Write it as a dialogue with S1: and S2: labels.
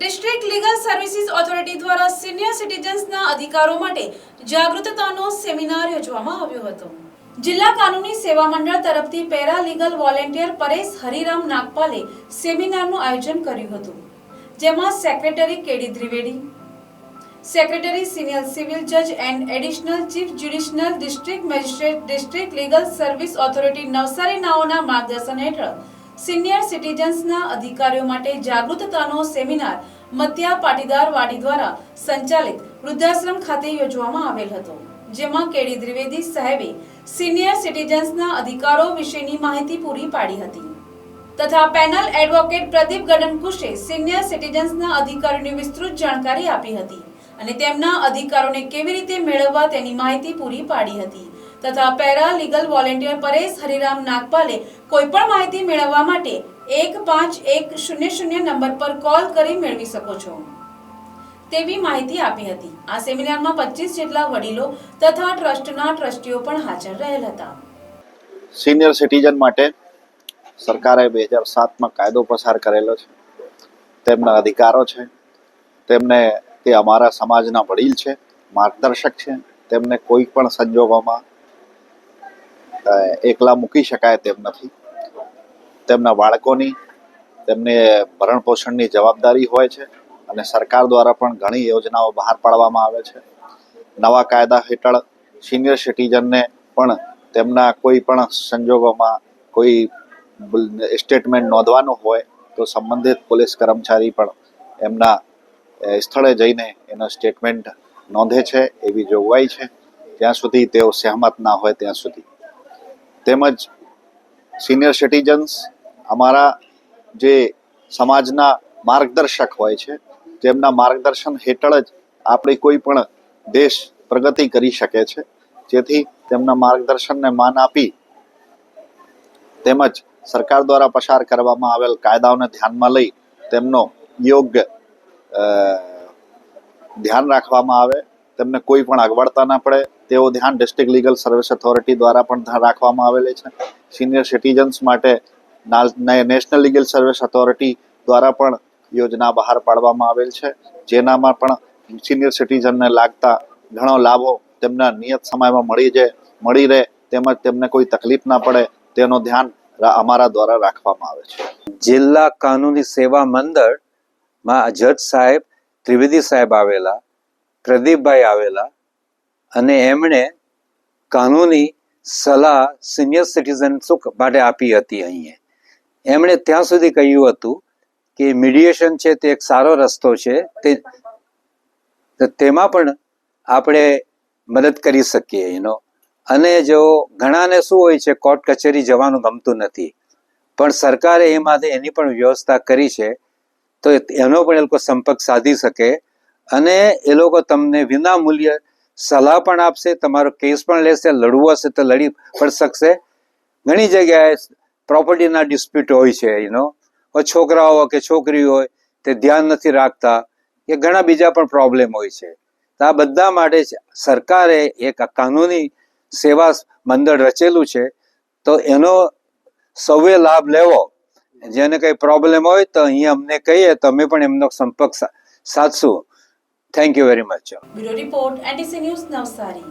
S1: District legal services authority દ્વારા senior સિટીઝન્સના અધિકારો માટે જાગૃતતાનો સેમિનાર યોજવામાં આવ્યો હતો. જિલ્લા કાનૂની સેવા મંડળ તરફથી para legal volunteer Paresh Hariram નાગપાલે સેમિનારનું આયોજન કર્યું હતું. જેમાં secretary KD Trivedi secretary senior civil જજ and additional chief judicial district magistrate district legal service authority Navsari નાઓના માર્ગદર્શન હેઠળ સિનિયર સિટીઝન્સના અધિકારીઓ માટે જાગૃતતાનો સેમિનાર મત્યા પાટીદાર વાડી દ્વારા સંચાલિત વૃદ્ધાશ્રમ ખાતે યોજવામાં આવેલ હતો, જેમાં કેડી દ્વિવેદી સાહેબે સિનિયર સિટીઝન્સના અધિકારો વિશેની માહિતી પૂરી પાડી હતી. તથા પેનલ એડવોકેટ પ્રદીપ ગડનકુશે સિનિયર સિટીઝન્સના અધિકારીઓને વિસ્તૃત જાણકારી આપી હતી અને તેમના અધિકારોને કેવી રીતે મેળવવા તેની માહિતી પૂરી પાડી હતી. તથા para legal volunteer Paresh Hariram નાગપાલે કોઈ પણ માહિતી મેળવવા માટે એક પાંચ એક શૂન્ય શૂન્ય નંબર પર કોલ કરી મેળવી શકો છો. તેવી માહિતી આપી હતી. આ સેમિનારમાં પચીસ જેટલા વડીલો તથા ટ્રસ્ટના ટ્રસ્ટીઓ પણ હાજર રહેલ હતા.
S2: સિનિયર સિટીઝન માટે સરકારે બે હજાર સાતમાં કાયદો પસાર કરેલો છે. તેમના અધિકારો છે. તેમને તે અમારા સમાજના વડીલ છે, માર્ગદર્શક છે. તેમને કોઈ પણ સંજોગોમાં એકલા મૂકી શકાય તેમ નથી. તેમના બાળકોની, તેમને ભરણ પોષણની જવાબદારી હોય છે અને સરકાર દ્વારા પણ ઘણી યોજનાઓ બહાર પાડવામાં આવે છે. નવા કાયદા હેઠળ સિનિયર સિટીઝનને પણ તેમના કોઈ પણ સંજોગોમાં કોઈ સ્ટેટમેન્ટ નોંધવાનું હોય તો સંબંધિત પોલીસ કર્મચારી પણ એમના સ્થળે જઈને એનો સ્ટેટમેન્ટ નોંધે છે, એવી જોગવાઈ છે. ત્યાં સુધી તેઓ સહેમત ના હોય ત્યાં સુધી. તેમજ સિનિયર સિટીઝન્સ અમારા જે સમાજના માર્ગદર્શક હોય છે, તેમના માર્ગદર્શન હેઠળ જ આપણી કોઈ પણ દેશ પ્રગતિ કરી શકે છે. જેથી તેમના માર્ગદર્શનને માન આપી તેમજ સરકાર દ્વારા પસાર કરવામાં આવેલ કાયદાઓને ધ્યાનમાં લઈ તેમનો યોગ્ય ધ્યાન રાખવામાં આવે, તેમને કોઈ પણ અગવડતા ના પડે. તેવો ધ્યાન ડિસ્ટ્રિક્ટ લીગલ સર્વિસ ઓથોરિટી દ્વારા પણ રાખવામાં આવેલી છે. સિનિયર સિટીઝન્સ માટે નેશનલ લીગલ સર્વિસ ઓથોરિટી દ્વારા પણ યોજના બહાર પાડવામાં આવેલ છે. જેનામાં પણ સિનિયર સિટીઝનને લાગતા ઘણો લાભો તેમના નિયત સમયમાં મળી જાય મળી રહે તેમજ તેમને કોઈ તકલીફ ના પડે તેનું ધ્યાન અમારા દ્વારા રાખવામાં આવે છે.
S3: જિલ્લા કાનૂની સેવા મંડળમાં જજ સાહેબ ત્રિવેદી સાહેબ આવેલા, પ્રદીપભાઈ આવેલા અને એમણે કાનૂની સલાહ સિનિયર સિટીઝન માટે આપી હતી અહીંયા. એમણે ત્યાં સુધી કહ્યું હતું કે મીડિયેશન છે તે એક સારો રસ્તો છે, તો તેમાં પણ આપણે મદદ કરી શકીએ એનો અને જો ઘણાને શું હોય છે કોર્ટ કચેરી જવાનું ગમતું નથી, પણ સરકારે એ માટે એની પણ વ્યવસ્થા કરી છે, તો એનો પણ એ લોકો સંપર્ક સાધી શકે અને એ લોકો તમને વિના મૂલ્ય સલાહ પણ આપશે, તમારો કેસ પણ લેશે, લડવું હશે તો લડી પણ શકશે. ઘણી જગ્યાએ પ્રોપર્ટીના ડિસ્પ્યુટ હોય છે એનો છોકરાઓ કે છોકરી હોય, તે ધ્યાન નથી રાખતા. કે ઘણા બીજા પણ પ્રોબ્લેમ હોય છે. તો આ બધા માટે સરકારે એક કાનૂની સેવા મંડળ રચેલું છે. તો એનો સૌએ લાભ લેવો. જેને કઈ પ્રોબ્લેમ હોય તો અહીંયા અમને કહીએ તો અમે પણ એમનો સંપર્ક સાધશું. thank you very much
S1: bureau report NTC news Navsari